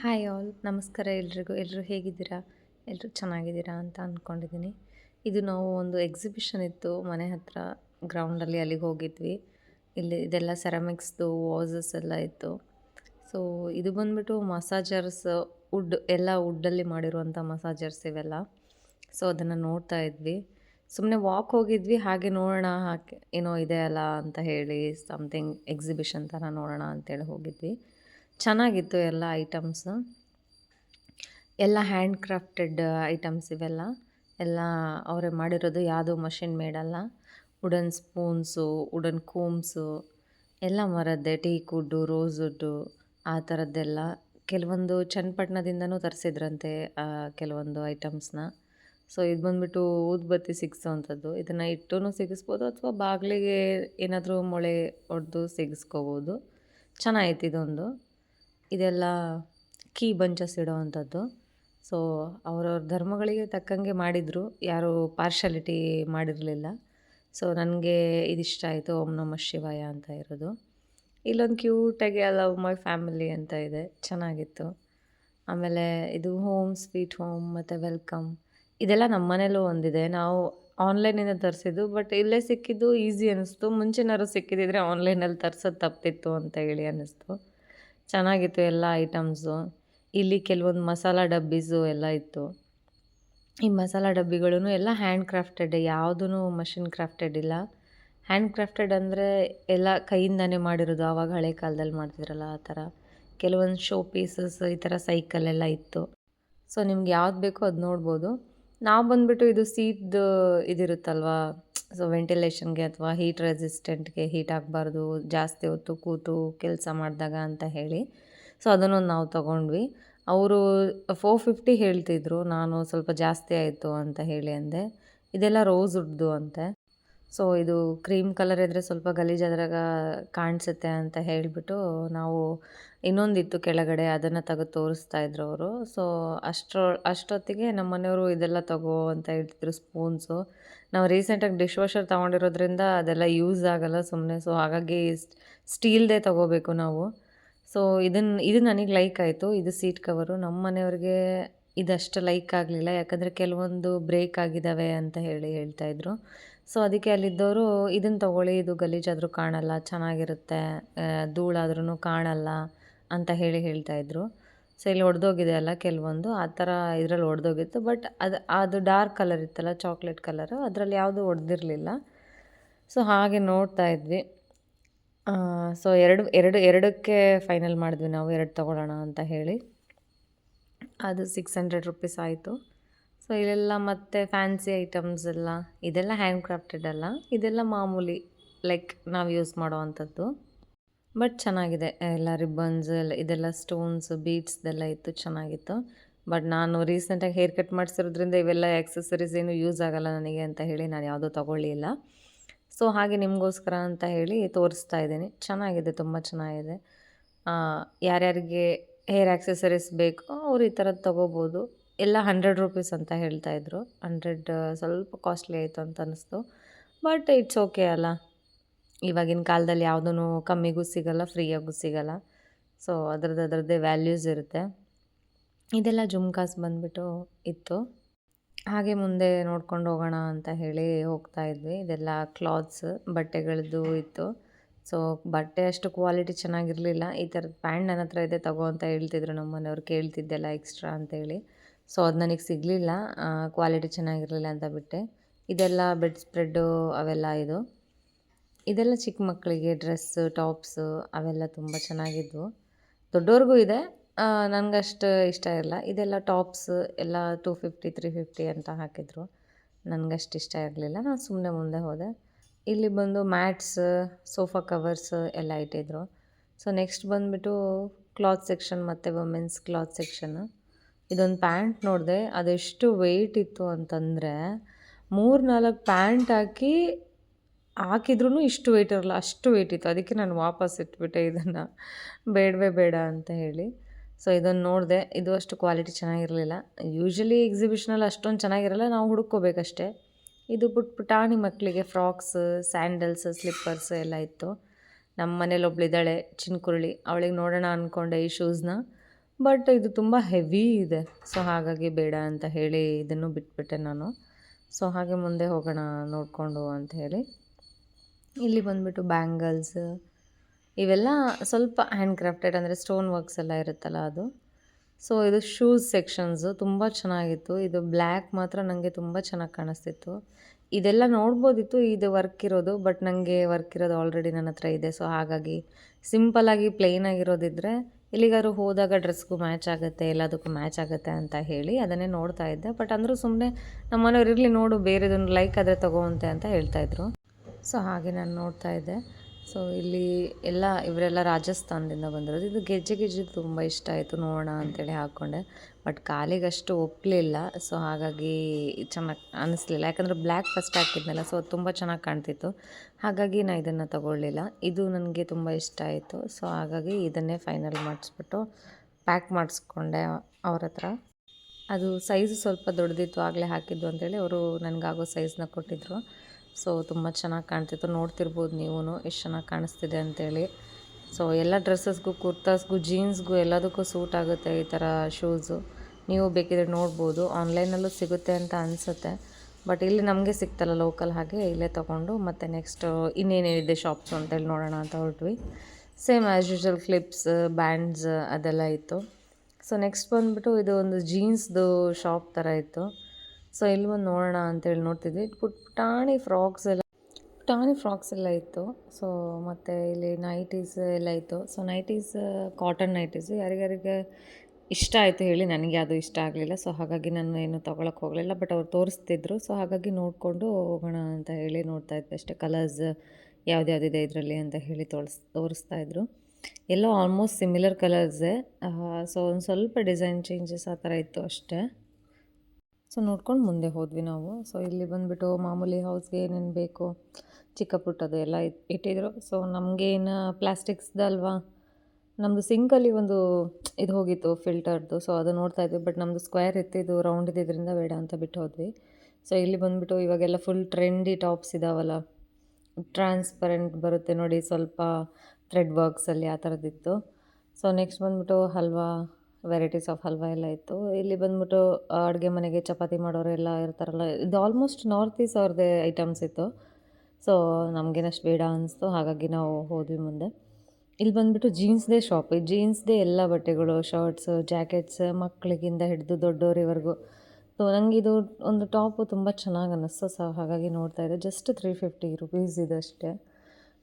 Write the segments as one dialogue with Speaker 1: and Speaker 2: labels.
Speaker 1: Hi all ನಮಸ್ಕಾರ ಎಲ್ರಿಗೂ. ಎಲ್ಲರೂ ಹೇಗಿದ್ದೀರಾ? ಎಲ್ಲರೂ ಚೆನ್ನಾಗಿದ್ದೀರಾ ಅಂತ ಅಂದ್ಕೊಂಡಿದ್ದೀನಿ ಇದು ನಾವು ಒಂದು ಎಕ್ಸಿಬಿಷನ್ ಇತ್ತು ಮನೆ ಹತ್ರ ಗ್ರೌಂಡಲ್ಲಿ ಅಲ್ಲಿಗೆ ಹೋಗಿದ್ವಿ. ಇಲ್ಲಿ ಇದೆಲ್ಲ ಸೆರಾಮಿಕ್ಸ್ದು ವಾಸಸ್ ಎಲ್ಲ ಇತ್ತು. ಸೊ ಇದು ಬಂದ್ಬಿಟ್ಟು ಮಸಾಜರ್ಸ್ ವುಡ್ ಎಲ್ಲ ವುಡ್ಡಲ್ಲಿ ಮಾಡಿರುವಂಥ ಮಸಾಜರ್ಸ್ ಇವೆಲ್ಲ. ಸೊ ಅದನ್ನು ನೋಡ್ತಾ ಇದ್ವಿ. ಸುಮ್ಮನೆ ವಾಕ್ ಹೋಗಿದ್ವಿ, ಹಾಗೆ ನೋಡೋಣ ಹಾಕಿ ಏನೋ ಇದೆ ಅಲ್ಲ ಅಂತ ಹೇಳಿ ಸಮಥಿಂಗ್ ಎಕ್ಸಿಬಿಷನ್ ಥರ ನೋಡೋಣ ಅಂತೇಳಿ ಹೋಗಿದ್ವಿ. ಚೆನ್ನಾಗಿತ್ತು ಎಲ್ಲ ಐಟಮ್ಸ್. ಎಲ್ಲ ಹ್ಯಾಂಡ್ ಕ್ರಾಫ್ಟೆಡ್ ಐಟಮ್ಸ್ ಇವೆಲ್ಲ. ಎಲ್ಲ ಅವರೇ ಮಾಡಿರೋದು ಯಾವುದೂ ಮಷಿನ್ ಮೇಡಲ್ಲ ವುಡನ್ ಸ್ಪೂನ್ಸು ವುಡನ್ ಕೂಮ್ಸು ಎಲ್ಲ ಮರದ್ದೇ ಟೀಕ್ ವುಡ್ಡು ರೋಸ್ ವುಡ್ಡು ಆ ಥರದ್ದೆಲ್ಲ ಕೆಲವೊಂದು ಚನ್ನಪಟ್ಟಣದಿಂದನೂ ತರಿಸಿದ್ರಂತೆ ಕೆಲವೊಂದು ಐಟಮ್ಸ್ನ ಸೊ ಇದು ಬಂದುಬಿಟ್ಟು ಊದ್ಬತ್ತಿ ಸಿಗಿಸೋವಂಥದ್ದು ಇದನ್ನು ಇಟ್ಟು ಸಿಗಿಸ್ಬೋದು ಅಥವಾ ಬಾಗಿಲಿಗೆ ಏನಾದರೂ ಮೊಳೆ ಹೊಡೆದು ಸಿಗಿಸ್ಕೋಬೋದು. ಚೆನ್ನಾಗಿತ್ತು ಇದೊಂದು. ಇದೆಲ್ಲ ಕೀ ಬಂಚಸ್ ಇಡೋವಂಥದ್ದು. ಸೊ ಅವರವ್ರ ಧರ್ಮಗಳಿಗೆ ತಕ್ಕಂಗೆ ಮಾಡಿದರು. ಯಾರೂ ಪಾರ್ಶಾಲಿಟಿ ಮಾಡಿರಲಿಲ್ಲ. ಸೊ ನನಗೆ ಇದಿಷ್ಟ ಆಯಿತು. ಓಂ ನಮಃ ಶಿವಾಯ ಅಂತ ಇರೋದು. ಇಲ್ಲೊಂದು ಕ್ಯೂಟಾಗಿ ಐ ಲವ್ ಮೈ ಫ್ಯಾಮಿಲಿ ಅಂತ ಇದೆ. ಚೆನ್ನಾಗಿತ್ತು. ಆಮೇಲೆ ಇದು ಹೋಮ್ ಸ್ವೀಟ್ ಹೋಮ್ ಮತ್ತು ವೆಲ್ಕಮ್ ಇದೆಲ್ಲ ನಮ್ಮ ಮನೇಲೂ ಒಂದಿದೆ. ನಾವು ಆನ್ಲೈನಿಂದ ತರಿಸಿದ್ದು ಬಟ್ ಇಲ್ಲೇ ಸಿಕ್ಕಿದ್ದು ಈಸಿ ಅನ್ನಿಸ್ತು ಮುಂಚೆನಾದ್ರು ಸಿಕ್ಕಿದ್ದಿದ್ರೆ ಆನ್ಲೈನಲ್ಲಿ ತರ್ಸೋದು ತಪ್ಪಿತ್ತು ಅಂತ ಹೇಳಿ ಅನ್ನಿಸ್ತು ಚೆನ್ನಾಗಿತ್ತು ಎಲ್ಲ ಐಟಮ್ಸು. ಇಲ್ಲಿ ಕೆಲವೊಂದು ಮಸಾಲ ಡಬ್ಬೀಸು ಎಲ್ಲ ಇತ್ತು. ಈ ಮಸಾಲ ಡಬ್ಬಿಗಳೂ ಎಲ್ಲ ಹ್ಯಾಂಡ್ ಕ್ರಾಫ್ಟೆಡ್ ಯಾವುದೂ ಮಷಿನ್ ಕ್ರಾಫ್ಟೆಡ್ ಇಲ್ಲ. ಹ್ಯಾಂಡ್ ಕ್ರಾಫ್ಟೆಡ್ ಅಂದರೆ ಎಲ್ಲ ಕೈಯಿಂದನೇ ಮಾಡಿರೋದು. ಆವಾಗ ಹಳೆ ಕಾಲದಲ್ಲಿ ಮಾಡ್ತಿದ್ರಲ್ಲ ಆ ಥರ. ಕೆಲವೊಂದು ಶೋ ಪೀಸಸ್ ಈ ಥರ ಸೈಕಲ್ ಎಲ್ಲ ಇತ್ತು. ಸೊ ನಿಮ್ಗೆ ಯಾವ್ದು ಬೇಕೋ ಅದು ನೋಡ್ಬೋದು. ನಾವು ಬಂದುಬಿಟ್ಟು ಇದು ಸೀದ್ದು ಇದಿರುತ್ತಲ್ವ? ಸೊ ವೆಂಟಿಲೇಷನ್ಗೆ ಅಥವಾ ಹೀಟ್ ರೆಸಿಸ್ಟೆಂಟ್ಗೆ ಹೀಟ್ ಆಗಬಾರ್ದು, ಜಾಸ್ತಿ ಹೊತ್ತು ಕೂತು ಕೆಲಸ ಮಾಡಿದಾಗ ಅಂತ ಹೇಳಿ. ಸೊ ಅದನ್ನು ನಾವು ತಗೊಂಡ್ವಿ. ಅವರು ಫೋರ್ ಫಿಫ್ಟಿ ಹೇಳ್ತಿದ್ರು, ನಾನು ಸ್ವಲ್ಪ ಜಾಸ್ತಿ ಆಯಿತು ಅಂತ ಹೇಳಿ ಅಂದೆ. ಇದೆಲ್ಲ ರೋಸ್ ಉಡ್ದು ಅಂತೆ. ಸೊ ಇದು ಕ್ರೀಮ್ ಕಲರ್ ಇದ್ದರೆ ಸ್ವಲ್ಪ ಗಲೀಜಾದ್ರಾಗ ಕಾಣಿಸುತ್ತೆ ಅಂತ ಹೇಳಿಬಿಟ್ಟು ನಾವು ಇನ್ನೊಂದಿತ್ತು ಕೆಳಗಡೆ ಅದನ್ನು ತೆಗೆದು ತೋರಿಸ್ತಾ ಇದ್ರು ಅವರು. ಸೊ ಅಷ್ಟರ ಅಷ್ಟೊತ್ತಿಗೆ ನಮ್ಮ ಮನೆಯವರು ಇದೆಲ್ಲ ತಗೋ ಅಂತ ಹೇಳ್ತಿದ್ರು ಸ್ಪೂನ್ಸು. ನಾವು ರೀಸೆಂಟಾಗಿ ಡಿಶ್ ವಾಷರ್ ತೊಗೊಂಡಿರೋದ್ರಿಂದ ಅದೆಲ್ಲ ಯೂಸ್ ಆಗಲ್ಲ ಸುಮ್ಮನೆ ಸೊ ಹಾಗಾಗಿ ಸ್ಟೀಲ್ದೇ ತಗೋಬೇಕು ನಾವು. ಸೊ ಇದನ್ನು ಇದು ನನಗೆ ಲೈಕ್ ಆಯಿತು. ಇದು ಸೀಟ್ ಕವರು ನಮ್ಮ ಮನೆಯವ್ರಿಗೆ ಇದಷ್ಟು ಲೈಕ್ ಆಗಲಿಲ್ಲ. ಯಾಕಂದರೆ ಕೆಲವೊಂದು ಬ್ರೇಕ್ ಆಗಿದ್ದಾವೆ ಅಂತ ಹೇಳಿ ಹೇಳ್ತಾಯಿದ್ರು ಸೊ ಅದಕ್ಕೆ ಅಲ್ಲಿದ್ದವರು ಇದನ್ನು ತೊಗೊಳ್ಳಿ, ಇದು ಗಲೀಜಾದರೂ ಕಾಣಲ್ಲ, ಚೆನ್ನಾಗಿರುತ್ತೆ ಧೂಳಾದ್ರೂ ಕಾಣಲ್ಲ, ಅಂತ ಹೇಳಿ ಹೇಳ್ತಾಯಿದ್ರು ಸೊ ಇಲ್ಲಿ ಒಡೆದೋಗಿದೆ ಅಲ್ಲ ಕೆಲವೊಂದು, ಆ ಥರ ಇದರಲ್ಲಿ ಒಡೆದೋಗಿತ್ತು. ಬಟ್ ಅದು ಅದು ಡಾರ್ಕ್ ಕಲರ್ ಇತ್ತಲ್ಲ ಚಾಕ್ಲೇಟ್ ಕಲರು ಅದರಲ್ಲಿ ಯಾವುದು ಒಡೆದಿರಲಿಲ್ಲ. ಸೊ ಹಾಗೆ ನೋಡ್ತಾ ಇದ್ವಿ. ಸೊ ಎರಡು ಎರಡು, ಎರಡಕ್ಕೆ ಫೈನಲ್ ಮಾಡಿದ್ವಿ ನಾವು, ಎರಡು ತೊಗೊಳ್ಳೋಣ ಅಂತ ಹೇಳಿ. ಅದು ಸಿಕ್ಸ್ ಹಂಡ್ರೆಡ್ ರುಪೀಸ್ ಆಯಿತು. ಸೊ ಇಲ್ಲೆಲ್ಲ ಮತ್ತು ಫ್ಯಾನ್ಸಿ ಐಟಮ್ಸ್ ಎಲ್ಲ, ಇದೆಲ್ಲ ಹ್ಯಾಂಡ್ ಕ್ರಾಫ್ಟೆಡ್ ಅಲ್ಲ. ಇದೆಲ್ಲ ಮಾಮೂಲಿ ಲೈಕ್ ನಾವು ಯೂಸ್ ಮಾಡೋವಂಥದ್ದು. ಬಟ್ ಚೆನ್ನಾಗಿದೆ. ಎಲ್ಲ ರಿಬ್ಬನ್ಸ್ ಎಲ್ಲ ಇದೆಲ್ಲ ಸ್ಟೋನ್ಸ್ ಬೀಡ್ಸ್ದೆಲ್ಲ ಇತ್ತು, ಚೆನ್ನಾಗಿತ್ತು. ಬಟ್ ನಾನು ರೀಸೆಂಟಾಗಿ ಹೇರ್ ಕಟ್ ಮಾಡಿಸಿರೋದ್ರಿಂದ ಇವೆಲ್ಲ ಆಕ್ಸೆಸರೀಸ್ ಏನು ಯೂಸ್ ಆಗೋಲ್ಲ ನನಗೆ ಅಂತ ಹೇಳಿ ನಾನು ಯಾವುದೂ ತೊಗೊಳ್ಳಿಲ್ಲ ಸೊ ಹಾಗೆ ನಿಮಗೋಸ್ಕರ ಅಂತ ಹೇಳಿ ತೋರಿಸ್ತಾ ಇದ್ದೀನಿ. ಚೆನ್ನಾಗಿದೆ, ತುಂಬ ಚೆನ್ನಾಗಿದೆ. ಯಾರ್ಯಾರಿಗೆ ಹೇರ್ ಆಕ್ಸೆಸರೀಸ್ ಬೇಕು ಅವ್ರು ಈ ಥರದ್ದು ತೊಗೋಬೋದು. ಎಲ್ಲ ಹಂಡ್ರೆಡ್ ರುಪೀಸ್ ಅಂತ ಹೇಳ್ತಾ ಇದ್ರು. ಹಂಡ್ರೆಡ್ ಸ್ವಲ್ಪ ಕಾಸ್ಟ್ಲಿ ಆಯಿತು ಅಂತ ಅನ್ನಿಸ್ತು ಬಟ್ ಇಟ್ಸ್ ಓಕೆ ಅಲ್ಲ. ಇವಾಗಿನ ಕಾಲದಲ್ಲಿ ಯಾವುದೂ ಕಮ್ಮಿಗೂ ಸಿಗೋಲ್ಲ, ಫ್ರೀಯಾಗೂ ಸಿಗೋಲ್ಲ. ಸೊ ಅದ್ರದ್ದು ಅದರದ್ದೇ ವ್ಯಾಲ್ಯೂಸ್ ಇರುತ್ತೆ. ಇದೆಲ್ಲ ಜುಮ್ಕಾಸ್ ಬಂದುಬಿಟ್ಟು ಇತ್ತು. ಹಾಗೆ ಮುಂದೆ ನೋಡ್ಕೊಂಡು ಹೋಗೋಣ ಅಂತ ಹೇಳಿ ಹೋಗ್ತಾ ಇದ್ವಿ. ಇದೆಲ್ಲ ಕ್ಲಾತ್ಸ್ ಬಟ್ಟೆಗಳದ್ದು ಇತ್ತು. ಸೊ ಬಟ್ಟೆ ಅಷ್ಟು ಕ್ವಾಲಿಟಿ ಚೆನ್ನಾಗಿರಲಿಲ್ಲ. ಈ ಥರದ ಪ್ಯಾಂಟ್ ನನ್ನ ಹತ್ರ ಇದೆ, ತಗೋ ಅಂತ ಹೇಳ್ತಿದ್ರು ನಮ್ಮ ಮನೆಯವ್ರು ಕೇಳ್ತಿದ್ದೆಲ್ಲ ಎಕ್ಸ್ಟ್ರಾ ಅಂತೇಳಿ ಸೊ ಅದು ನನಗೆ ಸಿಗಲಿಲ್ಲ. ಕ್ವಾಲಿಟಿ ಚೆನ್ನಾಗಿರಲಿಲ್ಲ ಅಂತ ಬಿಟ್ಟೆ. ಇದೆಲ್ಲ ಬೆಡ್ ಸ್ಪ್ರೆಡ್ಡು ಅವೆಲ್ಲ ಇದು. ಇದೆಲ್ಲ ಚಿಕ್ಕ ಮಕ್ಕಳಿಗೆ ಡ್ರೆಸ್ಸು ಟಾಪ್ಸು ಅವೆಲ್ಲ ತುಂಬ ಚೆನ್ನಾಗಿದ್ವು. ದೊಡ್ಡವ್ರಿಗೂ ಇದೆ. ನನಗಷ್ಟು ಇಷ್ಟ ಇರಲ್ಲ ಇದೆಲ್ಲ ಟಾಪ್ಸ್ ಎಲ್ಲ ಟೂ ಫಿಫ್ಟಿ ತ್ರೀ ಫಿಫ್ಟಿ ಅಂತ ಹಾಕಿದ್ರು. ನನಗಷ್ಟು ಇಷ್ಟ ಇರಲಿಲ್ಲ ನಾನು ಸುಮ್ಮನೆ ಮುಂದೆ ಹೋದೆ. ಇಲ್ಲಿ ಬಂದು ಮ್ಯಾಟ್ಸ್ ಸೋಫಾ ಕವರ್ಸ್ ಎಲ್ಲ ಇಟ್ಟಿದ್ರು. ಸೊ ನೆಕ್ಸ್ಟ್ ಬಂದುಬಿಟ್ಟು ಕ್ಲಾತ್ ಸೆಕ್ಷನ್ ಮತ್ತು ವುಮೆನ್ಸ್ ಕ್ಲಾತ್ ಸೆಕ್ಷನ್ನು ಇದೊಂದು ಪ್ಯಾಂಟ್ ನೋಡಿದೆ, ಅದೆಷ್ಟು ವೆಯ್ಟ್ ಇತ್ತು ಅಂತಂದರೆ ಮೂರು ನಾಲ್ಕು ಪ್ಯಾಂಟ್ ಹಾಕಿ ಹಾಕಿದ್ರೂ ಇಷ್ಟು ವೆಯ್ಟ್ ಇರಲ್ಲ, ಅಷ್ಟು ವೆಯ್ಟ್ ಇತ್ತು. ಅದಕ್ಕೆ ನಾನು ವಾಪಸ್ ಇಟ್ಬಿಟ್ಟೆ ಇದನ್ನು. ಬೇಡವೇ ಬೇಡ ಅಂತ ಹೇಳಿ. ಸೊ ಇದನ್ನು ನೋಡಿದೆ, ಇದು ಅಷ್ಟು ಕ್ವಾಲಿಟಿ ಚೆನ್ನಾಗಿರಲಿಲ್ಲ. ಯೂಶ್ವಲಿ ಎಕ್ಸಿಬಿಷನಲ್ಲಿ ಅಷ್ಟೊಂದು ಚೆನ್ನಾಗಿರಲ್ಲ, ನಾವು ಹುಡುಕೋಬೇಕಷ್ಟೇ ಇದು ಪುಟ್ ಪುಟಾಣಿ ಮಕ್ಕಳಿಗೆ ಫ್ರಾಕ್ಸ್, ಸ್ಯಾಂಡಲ್ಸ್, ಸ್ಲಿಪ್ಪರ್ಸ್ ಎಲ್ಲ ಇತ್ತು. ನಮ್ಮ ಮನೇಲಿ ಒಬ್ಳಿದ್ದಾಳೆ ಚಿನ್ಕುರುಳಿ, ಅವಳಿಗೆ ನೋಡೋಣ ಅಂದ್ಕೊಂಡೆ ಈ ಶೂಸ್ನ ಬಟ್ ಇದು ತುಂಬ ಹೆವಿ ಇದೆ. ಸೊ ಹಾಗಾಗಿ ಬೇಡ ಅಂತ ಹೇಳಿ ಇದನ್ನು ಬಿಟ್ಬಿಟ್ಟೆ ನಾನು. ಸೊ ಹಾಗೆ ಮುಂದೆ ಹೋಗೋಣ ನೋಡಿಕೊಂಡು ಅಂತ ಹೇಳಿ. ಇಲ್ಲಿ ಬಂದುಬಿಟ್ಟು ಬ್ಯಾಂಗಲ್ಸ್ ಇವೆಲ್ಲ ಸ್ವಲ್ಪ ಹ್ಯಾಂಡ್ ಕ್ರಾಫ್ಟೆಡ್ ಅಂದರೆ ಸ್ಟೋನ್ ವರ್ಕ್ಸ್ ಎಲ್ಲ ಇರುತ್ತಲ್ಲ ಅದು. ಸೊ ಇದು ಶೂಸ್ ಸೆಕ್ಷನ್ಸು ತುಂಬ ಚೆನ್ನಾಗಿತ್ತು. ಇದು ಬ್ಲ್ಯಾಕ್ ಮಾತ್ರ ನನಗೆ ತುಂಬ ಚೆನ್ನಾಗಿ ಕಾಣಿಸ್ತಿತ್ತು. ಇದೆಲ್ಲ ನೋಡ್ಬೋದಿತ್ತು ಇದು ವರ್ಕ್ ಇರೋದು, ಬಟ್ ನನಗೆ ವರ್ಕ್ ಇರೋದು ಆಲ್ರೆಡಿ ನನ್ನ ಹತ್ರ ಇದೆ. ಸೊ ಹಾಗಾಗಿ ಸಿಂಪಲಾಗಿ ಪ್ಲೇನ್ ಆಗಿರೋದಿದ್ರೆ ಎಲ್ಲಿಗಾದ್ರು ಹೋದಾಗ ಡ್ರೆಸ್ಗೂ ಮ್ಯಾಚ್ ಆಗುತ್ತೆ, ಎಲ್ಲದಕ್ಕೂ ಮ್ಯಾಚ್ ಆಗುತ್ತೆ ಅಂತ ಹೇಳಿ ಅದನ್ನೇ ನೋಡ್ತಾ ಇದ್ದೆ. ಬಟ್ ಅಂದರೂ ಸುಮ್ಮನೆ ನಮ್ಮ ಮನೆಯವ್ರು ಇರಲಿ ನೋಡು ಬೇರೆದನ್ನು ಲೈಕ್ ಆದರೆ ತಗೋವಂತೆ ಅಂತ ಹೇಳ್ತಾಯಿದ್ರು ಸೊ ಹಾಗೆ ನಾನು ನೋಡ್ತಾ ಇದ್ದೆ. ಸೊ ಇಲ್ಲಿ ಎಲ್ಲ ಇವರೆಲ್ಲ ರಾಜಸ್ಥಾನದಿಂದ ಬಂದಿರೋದು. ಇದು ಗೆಜ್ಜೆ ಗೆಜ್ಜೆ ತುಂಬ ಇಷ್ಟ ಆಯಿತು. ನೋಡೋಣ ಅಂತೇಳಿ ಹಾಕ್ಕೊಂಡೆ. ಬಟ್ ಕಾಲಿಗಷ್ಟು ಒಪ್ಪಲಿಲ್ಲ ಸೊ ಹಾಗಾಗಿ ಚೆನ್ನಾಗಿ ಅನ್ನಿಸ್ಲಿಲ್ಲ ಯಾಕಂದರೆ ಬ್ಲ್ಯಾಕ್ ಫಸ್ಟ್ ಹಾಕಿದ್ನಲ್ಲ ಸೊ ಅದು ತುಂಬ ಚೆನ್ನಾಗಿ ಕಾಣ್ತಿತ್ತು. ಹಾಗಾಗಿ ನಾನು ಇದನ್ನು ತಗೊಳ್ಳಿಲ್ಲ. ಇದು ನನಗೆ ತುಂಬ ಇಷ್ಟ ಆಯಿತು. ಸೊ ಹಾಗಾಗಿ ಇದನ್ನೇ ಫೈನಲ್ ಮಾಡಿಸ್ಬಿಟ್ಟು ಪ್ಯಾಕ್ ಮಾಡಿಸ್ಕೊಂಡೆ ಅವ್ರ ಹತ್ರ. ಅದು ಸೈಜ್ ಸ್ವಲ್ಪ ದೊಡ್ಡದಿತ್ತು ಆಗಲೇ ಹಾಕಿದ್ದು ಅಂತೇಳಿ ಅವರು ನನಗಾಗೋ ಸೈಜ್ನ ಕೊಟ್ಟಿದ್ದರು ಸೊ ತುಂಬ ಚೆನ್ನಾಗಿ ಕಾಣ್ತಿತ್ತು. ನೋಡ್ತಿರ್ಬೋದು ನೀವು ಎಷ್ಟು ಚೆನ್ನಾಗಿ ಕಾಣಿಸ್ತಿದೆ ಅಂತೇಳಿ. ಸೊ ಎಲ್ಲ ಡ್ರೆಸ್ಸಸ್ಗೂ, ಕುರ್ತಾಸ್ಗೂ, ಜೀನ್ಸ್ಗೂ ಎಲ್ಲದಕ್ಕೂ ಸೂಟ್ ಆಗುತ್ತೆ ಈ ಥರ ಶೂಸು. ನೀವು ಬೇಕಿದ್ರೆ ನೋಡ್ಬೋದು. ಆನ್ಲೈನಲ್ಲೂ ಸಿಗುತ್ತೆ ಅಂತ ಅನಿಸುತ್ತೆ. ಬಟ್ ಇಲ್ಲಿ ನಮಗೆ ಸಿಗ್ತಲ್ಲ ಲೋಕಲ್ ಹಾಗೆ, ಇಲ್ಲೇ ತೊಗೊಂಡು ಮತ್ತು ನೆಕ್ಸ್ಟ್ ಇನ್ನೇನೇನಿದೆ ಶಾಪ್ಸು ಅಂತೇಳಿ ನೋಡೋಣ ಅಂತ ಹೊರಟ್ವಿ. Same as usual clips bands ಅದೆಲ್ಲ ಇತ್ತು. ಸೊ ನೆಕ್ಸ್ಟ್ ಬಂದುಬಿಟ್ಟು ಇದು ಒಂದು ಜೀನ್ಸ್ದು ಶಾಪ್ ಥರ ಇತ್ತು. ಸೊ ಇಲ್ಲಿ ಬಂದು ನೋಡೋಣ ಅಂತೇಳಿ ನೋಡ್ತಿದ್ವಿ. ಪುಟ್ ಪುಟಾಣಿ ಫ್ರಾಕ್ಸ್ ಎಲ್ಲ ಪುಟಾಣಿ ಫ್ರಾಕ್ಸ್ ಎಲ್ಲ ಇತ್ತು. ಸೊ ಮತ್ತು ಇಲ್ಲಿ ನೈಟೀಸ್ ಎಲ್ಲ ಇತ್ತು. ಸೊ ನೈಟೀಸ್ ಕಾಟನ್ ನೈಟೀಸು ಯಾರಿಗಾರಿಗೆ ಇಷ್ಟ ಆಯಿತು ಹೇಳಿ ನನಗೆ ಅದು ಇಷ್ಟ ಆಗಲಿಲ್ಲ. ಸೊ ಹಾಗಾಗಿ ನಾನು ಏನು ತೊಗೊಳಕ್ಕೆ ಹೋಗಲಿಲ್ಲ. ಬಟ್ ಅವ್ರು ತೋರಿಸ್ತಿದ್ರು. ಸೊ ಹಾಗಾಗಿ ನೋಡಿಕೊಂಡು ಹೋಗೋಣ ಅಂತ ಹೇಳಿ ನೋಡ್ತಾ ಇದ್ದೆ ಅಷ್ಟೇ. ಕಲರ್ಸ್ ಯಾವ್ದ್ಯಾವ್ದಿದೆ ಇದರಲ್ಲಿ ಅಂತ ಹೇಳಿ ತೋರಿಸ್, ತೋರಿಸ್ತಾ ಇದ್ರು. ಎಲ್ಲೋ ಆಲ್ಮೋಸ್ಟ್ ಸಿಮಿಲರ್ ಕಲರ್ಸೇ ಸೊ ಒಂದು ಸ್ವಲ್ಪ ಡಿಸೈನ್ ಚೇಂಜಸ್ ಆ ಥರ ಇತ್ತು ಅಷ್ಟೇ. ಸೊ ನೋಡ್ಕೊಂಡು ಮುಂದೆ ಹೋದ್ವಿ ನಾವು. ಸೊ ಇಲ್ಲಿ ಬಂದುಬಿಟ್ಟು ಮಾಮೂಲಿ ಹೌಸ್ಗೆ ಏನೇನು ಬೇಕು ಚಿಕ್ಕ ಪುಟ್ಟದು ಎಲ್ಲ ಇಟ್ಟಿದ್ರು. ಸೊ ನಮಗೇನು ಪ್ಲಾಸ್ಟಿಕ್ಸ್ದಲ್ವಾ ನಮ್ಮದು ಸಿಂಕಲ್ಲಿ ಒಂದು ಇದು ಹೋಗಿತ್ತು ಫಿಲ್ಟರ್ದು ಸೊ ಅದು ನೋಡ್ತಾ ಇದ್ವಿ. ಬಟ್ ನಮ್ಮದು ಸ್ಕ್ವೇರ್ ಇತ್ತು ಇದು ರೌಂಡ್ ಇದ್ದಿದ್ದರಿಂದ ಬೇಡ ಅಂತ ಬಿಟ್ಟು ಹೋದ್ವಿ. ಸೊ ಇಲ್ಲಿ ಬಂದುಬಿಟ್ಟು ಇವಾಗೆಲ್ಲ ಫುಲ್ ಟ್ರೆಂಡಿ ಟಾಪ್ಸ್ ಇದಾವಲ್ಲ ಟ್ರಾನ್ಸ್ಪರೆಂಟ್ ಬರುತ್ತೆ ನೋಡಿ ಸ್ವಲ್ಪ ಥ್ರೆಡ್ ವರ್ಕ್ಸಲ್ಲಿ ಆ ಥರದ್ದಿತ್ತು ಸೊ ನೆಕ್ಸ್ಟ್ ಬಂದುಬಿಟ್ಟು ಹಲ್ವಾ ವೆರೈಟೀಸ್ ಆಫ್ ಹಲ್ವಾ ಎಲ್ಲ ಇತ್ತು. ಇಲ್ಲಿ ಬಂದ್ಬಿಟ್ಟು ಅಡುಗೆ ಮನೆಗೆ ಚಪಾತಿ ಮಾಡೋರೆಲ್ಲ ಇರ್ತಾರಲ್ಲ, ಇದು ಆಲ್ಮೋಸ್ಟ್ ನಾರ್ತ್ ಈಸ್ಟ್ ಅವ್ರದ್ದೇ ಐಟಮ್ಸ್ ಇತ್ತು. ಸೊ ನಮಗೇನಷ್ಟು ಬೇಡ ಅನಿಸ್ತು, ಹಾಗಾಗಿ ನಾವು ಹೋದ್ವಿ ಮುಂದೆ. ಇಲ್ಲಿ ಬಂದುಬಿಟ್ಟು ಜೀನ್ಸ್ದೇ ಶಾಪ್ ಜೀನ್ಸ್ದೇ ಎಲ್ಲ ಬಟ್ಟೆಗಳು ಶರ್ಟ್ಸ್ ಜಾಕೆಟ್ಸ್ ಮಕ್ಕಳಿಗಿಂದ ಹಿಡಿದು ದೊಡ್ಡವರಿವರೆಗೂ ಸೊ ನನಗೆ ಇದು ಒಂದು ಟಾಪು ತುಂಬ ಚೆನ್ನಾಗಿ ಅನ್ನಿಸ್ತು ಸೊ ಹಾಗಾಗಿ ನೋಡ್ತಾ ಇದ್ದೆ. ಜಸ್ಟ್ ತ್ರೀ ಫಿಫ್ಟಿ ರುಪೀಸ್ ಇದಷ್ಟೇ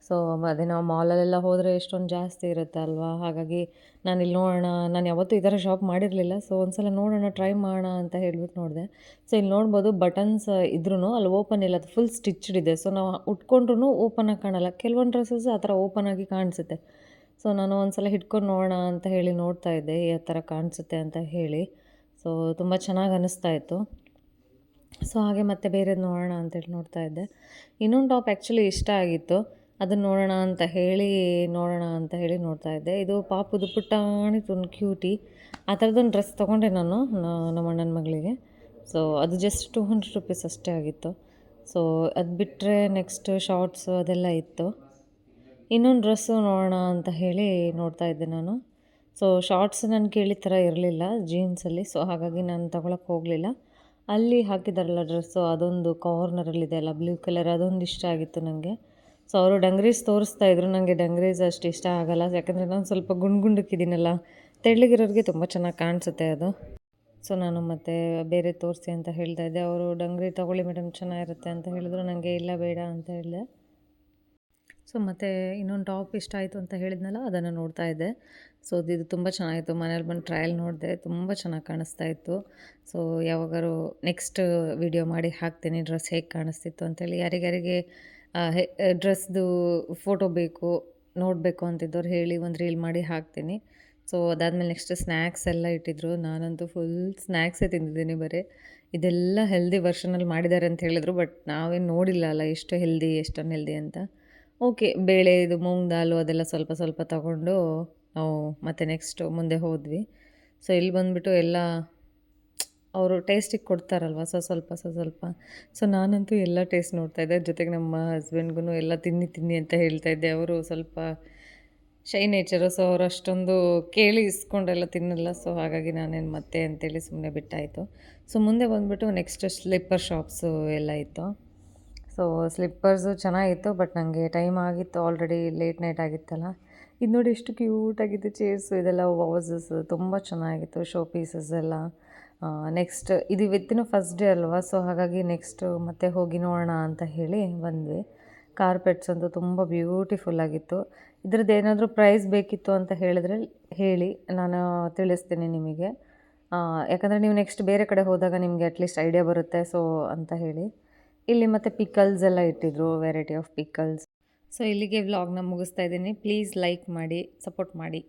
Speaker 1: ಸೊ ಅದೇ ನಾವು ಮಾಲಲ್ಲೆಲ್ಲ ಹೋದರೆ ಎಷ್ಟೊಂದು ಜಾಸ್ತಿ ಇರುತ್ತೆ ಅಲ್ವಾ? ಹಾಗಾಗಿ ನಾನು ಇಲ್ಲಿ ನೋಡೋಣ. ನಾನು ಯಾವತ್ತೂ ಈ ಥರ ಶಾಪ್ ಮಾಡಿರಲಿಲ್ಲ. ಸೊ ಒಂದು ಸಲ ನೋಡೋಣ ಟ್ರೈ ಮಾಡೋಣ ಅಂತ ಹೇಳ್ಬಿಟ್ಟು ನೋಡಿದೆ. ಸೊ ಇಲ್ಲಿ ನೋಡ್ಬೋದು ಬಟನ್ಸ್ ಇದ್ರೂ ಅಲ್ಲಿ ಓಪನ್ ಇಲ್ಲ. ಅದು ಫುಲ್ ಸ್ಟಿಚ್ಡ್ ಇದೆ. ಸೊ ನಾವು ಉಟ್ಕೊಂಡ್ರೂ ಓಪನ್ ಆಗಿ ಕಾಣಲ್ಲ. ಕೆಲವೊಂದು ಡ್ರೆಸ್ಸಸ್ ಆ ಥರ ಓಪನ್ ಆಗಿ ಕಾಣಿಸುತ್ತೆ. ಸೊ ನಾನು ಒಂದು ಸಲ ಹಿಡ್ಕೊಂಡು ನೋಡೋಣ ಅಂತ ಹೇಳಿ ನೋಡ್ತಾ ಇದ್ದೆ. ಯಾವ ಥರ ಕಾಣಿಸುತ್ತೆ ಅಂತ ಹೇಳಿ. ಸೊ ತುಂಬ ಚೆನ್ನಾಗಿ ಅನ್ನಿಸ್ತಾ ಇತ್ತು. ಸೊ ಹಾಗೆ ಮತ್ತೆ ಬೇರೆದು ನೋಡೋಣ ಅಂತೇಳಿ ನೋಡ್ತಾ ಇದ್ದೆ. ಇನ್ನೊಂದು ಟಾಪ್ ಆ್ಯಕ್ಚುಲಿ ಇಷ್ಟ ಆಗಿತ್ತು. ಅದನ್ನು ನೋಡೋಣ ಅಂತ ಹೇಳಿ, ನೋಡೋಣ ಅಂತ ಹೇಳಿ ನೋಡ್ತಾ ಇದ್ದೆ. ಇದು ಪಾಪುದು ಪುಟ್ಟಾಣಿ ತುಂಬ ಕ್ಯೂಟಿ ಆ ಥರದೊಂದು ಡ್ರೆಸ್ ತೊಗೊಂಡೆ ನಾನು ನಮ್ಮ ಅಣ್ಣನ ಮಗಳಿಗೆ. ಸೊ ಅದು ಜಸ್ಟ್ ಟೂ ಹಂಡ್ರೆಡ್ ರುಪೀಸ್ ಅಷ್ಟೇ ಆಗಿತ್ತು. ಸೊ ಅದು ಬಿಟ್ಟರೆ ನೆಕ್ಸ್ಟ್ ಶಾರ್ಟ್ಸು ಅದೆಲ್ಲ ಇತ್ತು. ಇನ್ನೊಂದು ಡ್ರೆಸ್ಸು ನೋಡೋಣ ಅಂತ ಹೇಳಿ ನೋಡ್ತಾ ಇದ್ದೆ ನಾನು. ಸೊ ಶಾರ್ಟ್ಸ್ ನಾನು ಕೇಳಿದ ಥರ ಇರಲಿಲ್ಲ ಜೀನ್ಸಲ್ಲಿ ಸೊ ಹಾಗಾಗಿ ನಾನು ತೊಗೊಳಕ್ಕೆ ಹೋಗಲಿಲ್ಲ. ಅಲ್ಲಿ ಹಾಕಿದಾರಲ್ಲ ಡ್ರೆಸ್ಸು ಅದೊಂದು ಕಾರ್ನರಲ್ಲಿದೆ ಅಲ್ಲ ಬ್ಲೂ ಕಲರ್ ಅದೊಂದು ಇಷ್ಟ ಆಗಿತ್ತು ನನಗೆ ಸೊ ಅವರು ಡಂಗ್ರೀಸ್ ತೋರಿಸ್ತಾ ಇದ್ರು. ನನಗೆ ಡಂಗ್ರೀಸ್ ಅಷ್ಟು ಇಷ್ಟ ಆಗಲ್ಲ. ಯಾಕಂದರೆ ನಾನು ಸ್ವಲ್ಪ ಗುಂಡು ಗುಂಡಕ್ಕಿದ್ದೀನಲ್ಲ ತೆಳ್ಳಗಿರೋರಿಗೆ ತುಂಬ ಚೆನ್ನಾಗಿ ಕಾಣಿಸುತ್ತೆ ಅದು. ಸೊ ನಾನು ಮತ್ತೆ ಬೇರೆ ತೋರಿಸಿ ಅಂತ ಹೇಳ್ತಾ ಇದ್ದೆ. ಅವರು ಡಂಗ್ರಿ ತೊಗೊಳ್ಳಿ ಮೇಡಮ್, ಚೆನ್ನಾಗಿರುತ್ತೆ ಅಂತ ಹೇಳಿದ್ರು. ನನಗೆ ಇಲ್ಲ, ಬೇಡ ಅಂತ ಹೇಳಿದೆ. ಸೊ ಮತ್ತು ಇನ್ನೊಂದು ಟಾಪ್ ಇಷ್ಟ ಆಯಿತು ಅಂತ ಹೇಳಿದ್ನಲ್ಲ, ಅದನ್ನು ನೋಡ್ತಾ ಇದ್ದೆ. ಸೊ ಇದು ತುಂಬ ಚೆನ್ನಾಗಿತ್ತು. ಮನೇಲಿ ಬಂದು ಟ್ರಯಲ್ ನೋಡಿದೆ. ತುಂಬ ಚೆನ್ನಾಗಿ ಕಾಣಿಸ್ತಾ ಇತ್ತು. ಸೊ ಯಾವಾಗಾರು ನೆಕ್ಸ್ಟ್ ವಿಡಿಯೋ ಮಾಡಿ ಹಾಕ್ತೀನಿ. ಡ್ರೆಸ್ ಹೇಗೆ ಕಾಣಿಸ್ತಿತ್ತು ಅಂತೇಳಿ ಯಾರಿಗಾರಿಗೆ ಡ್ರೆಸ್ದು ಫೋಟೋ ಬೇಕು, ನೋಡಬೇಕು ಅಂತಿದ್ದವ್ರು ಹೇಳಿ ಒಂದು ರೀಲ್ ಮಾಡಿ ಹಾಕ್ತೀನಿ. ಸೊ ಅದಾದಮೇಲೆ ನೆಕ್ಸ್ಟ್ ಸ್ನ್ಯಾಕ್ಸ್ ಎಲ್ಲ ಇಟ್ಟಿದ್ರು. ನಾನಂತೂ ಫುಲ್ ಸ್ನ್ಯಾಕ್ಸೇ ತಿಂದಿದ್ದೀನಿ ಬರೀ. ಇದೆಲ್ಲ ಹೆಲ್ದಿ ವರ್ಷನಲ್ಲಿ ಮಾಡಿದ್ದಾರೆ ಅಂತ ಹೇಳಿದ್ರು ಬಟ್ ನಾವೇನು ನೋಡಿಲ್ಲ ಅಲ್ಲ, ಎಷ್ಟು ಹೆಲ್ದಿ ಎಷ್ಟು ಅನ್ಹೆಲ್ದಿ ಅಂತ. ಓಕೆ ಬೇಳೆ ಇದು ಮೂಂಗ್ ದಾಲು ಅದೆಲ್ಲ ಸ್ವಲ್ಪ ಸ್ವಲ್ಪ ತಗೊಂಡು ನಾವು ಮತ್ತೆ ನೆಕ್ಸ್ಟು ಮುಂದೆ ಹೋದ್ವಿ. ಸೊ ಇಲ್ಲಿ ಬಂದುಬಿಟ್ಟು ಎಲ್ಲ ಅವರು ಟೇಸ್ಟಿಗೆ ಕೊಡ್ತಾರಲ್ವ, ಸೊ ಸ್ವಲ್ಪ ಸೊ ಸ್ವಲ್ಪ. ಸೊ ನಾನಂತೂ ಎಲ್ಲ ಟೇಸ್ಟ್ ನೋಡ್ತಾ ಇದ್ದೆ. ಜೊತೆಗೆ ನಮ್ಮ ಹಸ್ಬೆಂಡ್ಗೂ ಎಲ್ಲ ತಿನ್ನಿ ತಿನ್ನಿ ಅಂತ ಹೇಳ್ತಾ ಇದ್ದೆ. ಅವರು ಸ್ವಲ್ಪ ಶೈ ನೇಚರು ಸೊ ಅವರು ಅಷ್ಟೊಂದು ಕೇಳಿ ಇಸ್ಕೊಂಡೆಲ್ಲ ತಿನ್ನಲ್ಲ. ಸೊ ಹಾಗಾಗಿ ನಾನೇನು ಮತ್ತೆ ಅಂತೇಳಿ ಸುಮ್ಮನೆ ಬಿಟ್ಟಾಯಿತು. ಸೊ ಮುಂದೆ ಬಂದುಬಿಟ್ಟು ನೆಕ್ಸ್ಟ್ ಸ್ಲಿಪ್ಪರ್ ಶಾಪ್ಸು ಎಲ್ಲ ಇತ್ತು. ಸೊ ಸ್ಲಿಪ್ಪರ್ಸು ಚೆನ್ನಾಗಿತ್ತು ಬಟ್ ನನಗೆ ಟೈಮ್ ಆಗಿತ್ತು. ಆಲ್ರೆಡಿ ಲೇಟ್ ನೈಟ್ ಆಗಿತ್ತಲ್ಲ. ಇದು ನೋಡಿ ಎಷ್ಟು ಕ್ಯೂಟಾಗಿತ್ತು ಚೇರ್ಸು ಇದೆಲ್ಲ ವಾಸಸ್ ತುಂಬ ಚೆನ್ನಾಗಿತ್ತು ಶೋ ಪೀಸಸ್ ಎಲ್ಲ. ನೆಕ್ಸ್ಟ್ ಇದು ಇವತ್ತಿನ ಫಸ್ಟ್ ಡೇ ಅಲ್ವಾ? ಸೊ ಹಾಗಾಗಿ ನೆಕ್ಸ್ಟ್ ಮತ್ತೆ ಹೋಗಿ ನೋಡೋಣ ಅಂತ ಹೇಳಿ ಬಂದ್ವಿ. ಕಾರ್ಪೆಟ್ಸ್ ಅಂತೂ ತುಂಬ ಬ್ಯೂಟಿಫುಲ್ ಆಗಿತ್ತು. ಇದ್ರದ್ದು ಏನಾದರೂ ಪ್ರೈಸ್ ಬೇಕಿತ್ತು ಅಂತ ಹೇಳಿದ್ರೆ ಹೇಳಿ, ನಾನು ತಿಳಿಸ್ತೀನಿ ನಿಮಗೆ. ಯಾಕಂದರೆ ನೀವು ನೆಕ್ಸ್ಟ್ ಬೇರೆ ಕಡೆ ಹೋದಾಗ ನಿಮಗೆ ಅಟ್ಲೀಸ್ಟ್ ಐಡಿಯಾ ಬರುತ್ತೆ ಸೊ ಅಂತ ಹೇಳಿ. ಇಲ್ಲಿ ಮತ್ತು ಪಿಕಲ್ಸ್ ಎಲ್ಲ ಇಟ್ಟಿದ್ರು ವೆರೈಟಿ ಆಫ್ ಪಿಕಲ್ಸ್ ಸೊ ಇಲ್ಲಿಗೆ ವ್ಲಾಗ್ನ ಮುಗಿಸ್ತಾ ಇದ್ದೀನಿ. ಪ್ಲೀಸ್ ಲೈಕ್ ಮಾಡಿ ಸಪೋರ್ಟ್ ಮಾಡಿ.